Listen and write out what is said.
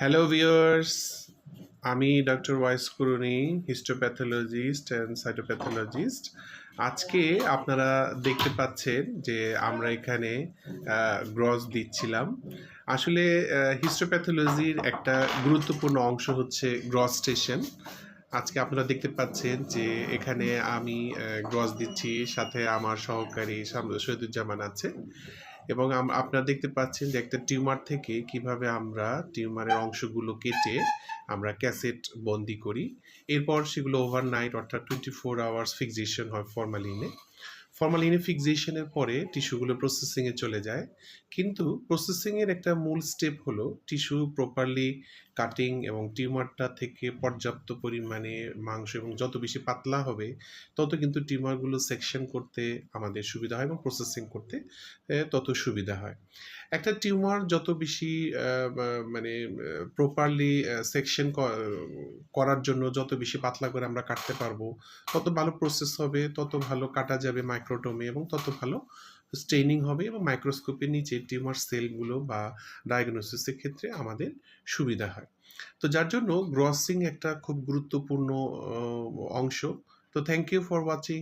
Hello viewers আমি doctor Wais Kuruni histopathologist and cytopathologist আজকে আপনারা দেখতে পাচ্ছেন যে আমরা এখানে গ্রস দিচ্ছিলাম। আসলে হিস্টোপ্যাথোলজির একটা গুরুত্বপূর্ণ অংশ হচ্ছে গ্রস স্টেশন আজকে আপনারা দেখতে পাচ্ছেন যে এখানে আমি গ্রস দিচ্ছি, সাথে আমার সহকারী শহীদুজ্জামান আছে। এবং আপনারা দেখতে পাচ্ছেন যে একটা টিউমার থেকে কীভাবে আমরা টিউমারের অংশগুলো কেটে আমরা ক্যাসেট বন্দি করি। এরপর সেগুলো ওভারনাইট অর্থাৎ টোয়েন্টি ফোর আওয়ার্স ফিক্সেশন হয় ফরমালিনে ফরমালিনে ফিক্সেশনের পরে টিস্যুগুলো প্রসেসিংয়ে চলে যায়। কিন্তু প্রসেসিংয়ের একটা মূল স্টেপ হলো টিস্যু প্রপারলি কাটিং এবং টিউমারটা থেকে পর্যাপ্ত পরিমাণে মাংস এবং যত বেশি পাতলা হবে, তত কিন্তু টিউমারগুলো সেকশন করতে আমাদের সুবিধা হয় এবং প্রসেসিং করতে তত সুবিধা হয়। একটা টিউমার যত বেশি মানে প্রপারলি সেকশন করার জন্য যত বেশি পাতলা করে আমরা কাটতে পারব, তত ভালো প্রসেস হবে, তত ভালো কাটা যাবে মাইক্রোটোমে এবং তত ভালো স্টেইনিং হবে এবং মাইক্রোস্কোপের নিচে টিউমার সেলগুলো বা ডায়াগনোসিসের ক্ষেত্রে আমাদের সুবিধা হয়। তো যার জন্য গ্রসিং একটা খুব গুরুত্বপূর্ণ অংশ। তো থ্যাংক ইউ ফর ওয়াচিং